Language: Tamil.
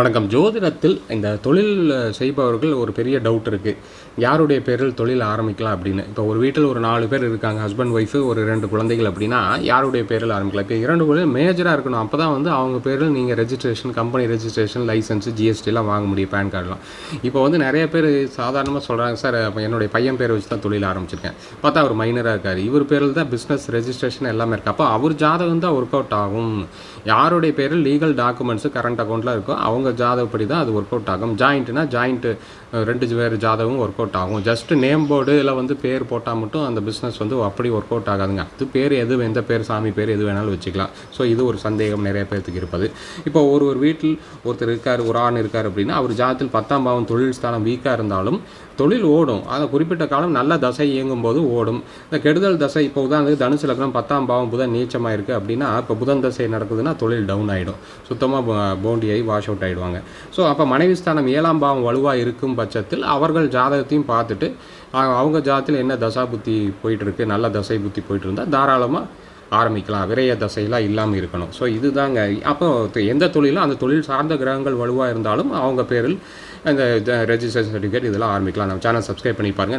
வணக்கம். ஜோதிடத்தில் இந்த தொழில் செய்பவர்கள் ஒரு பெரிய டவுட் இருக்குது யாருடைய பேரில் தொழில் ஆரம்பிக்கலாம் அப்படின்னு. இப்போ ஒரு வீட்டில் ஒரு நாலு பேர் இருக்காங்க ஹஸ்பண்ட் ஒய்ஃபு ஒரு ரெண்டு குழந்தைகள் அப்படின்னா யாருடைய பேரில் ஆரம்பிக்கலாம்? இப்போ இரண்டு குழந்தை மேஜராக இருக்கணும். அப்போ தான் வந்து அவங்க பேரில் நீங்கள் ரெஜிஸ்ட்ரேஷன் கம்பெனி ரெஜிஸ்ட்ரேஷன் லைசன்ஸ் ஜிஎஸ்டிலாம் வாங்க முடியும் பேன் கார்டெலாம் இப்போ வந்து நிறைய பேர் சாதாரணமாக சொல்கிறாங்க சார் என்னுடைய பையன் பேரை வச்சு தான் தொழில் ஆரம்பிச்சிருக்கேன். பார்த்தா அவர் மைனராக இருக்கார். இவர் பேரில் தான் பிஸ்னஸ் ரெஜிஸ்ட்ரேஷன் எல்லாமே இருக்குது அப்போ அவர் ஜாதகம் தான் ஒர்க் அவுட் ஆகும். யாருடைய பேரில் லீகல் டாக்குமெண்ட்ஸு கரண்ட் அக்கௌண்ட்டில் இருக்கோ அவங்க ஜாதகப்படி தான் அது ஒர்க் அவுட் ஆகும் ஜாயிண்ட்னா ஜாயிண்ட்டு ரெண்டு வேறு ஜாதகமும் ஒர்க் அவுட் ஆகும். ஜஸ்ட் நேம் போர்டு இல்லை வந்து பேர் போட்டால் மட்டும் அந்த பிஸ்னஸ் வந்து அப்படி ஒர்க் அவுட் ஆகாதுங்க. அது பேர் எது எந்த பேர் சாமி பேர் எது வேணாலும் வச்சுக்கலாம். ஸோ இது ஒரு சந்தேகம் நிறைய பேர்த்துக்கு இருப்பது. இப்போ ஒரு ஒரு வீட்டில் ஒருத்தர் இருக்கார் ஒரு ஆண் இருக்கார் அப்படின்னா அவர் ஜாதத்தில் பத்தாம் பாவம் தொழில் ஸ்தானம் வீக்காக இருந்தாலும் தொழில் ஓடும். அந்த குறிப்பிட்ட காலம் நல்ல தசை இயங்கும் போது ஓடும். இந்த கெடுதல் தசை இப்போ உதாரணத்துக்கு தனுசு லக்னம் பத்தாம் பாவம் புதன் நீச்சமாக இருக்குது அப்படின்னா இப்போ புதன் தசை நடக்குதுன்னா தொழில் டவுன் ஆகிடும் சுத்தமாக போண்டியாகி வாஷ் அவுட் ஆகிடும் ஆகிடுவாங்க ஸோ அப்போ மனைவி ஸ்தானம் ஏழாம் பாவம் வலுவாக இருக்கும் பட்சத்தில் அவர்கள் ஜாதகத்தையும் பார்த்துட்டு அவங்க ஜாதத்தில் என்ன தசா புத்தி போயிட்டுருக்கு நல்ல தசை புத்தி போயிட்டு இருந்தால் தாராளமாக ஆரம்பிக்கலாம். விரைய தசையெல்லாம் இல்லாமல் இருக்கணும். ஸோ இதுதாங்க. அப்போ எந்த தொழிலும் அந்த தொழில் சார்ந்த கிரகங்கள் வலுவாக இருந்தாலும் அவங்க பேரில் அந்த ரெஜிஸ்ட்ரேஷன் சர்டிஃபிகேட் இதெல்லாம் ஆரம்பிக்கலாம். நம்ம சேனல் சப்ஸ்கிரைப் பண்ணி பாருங்கள்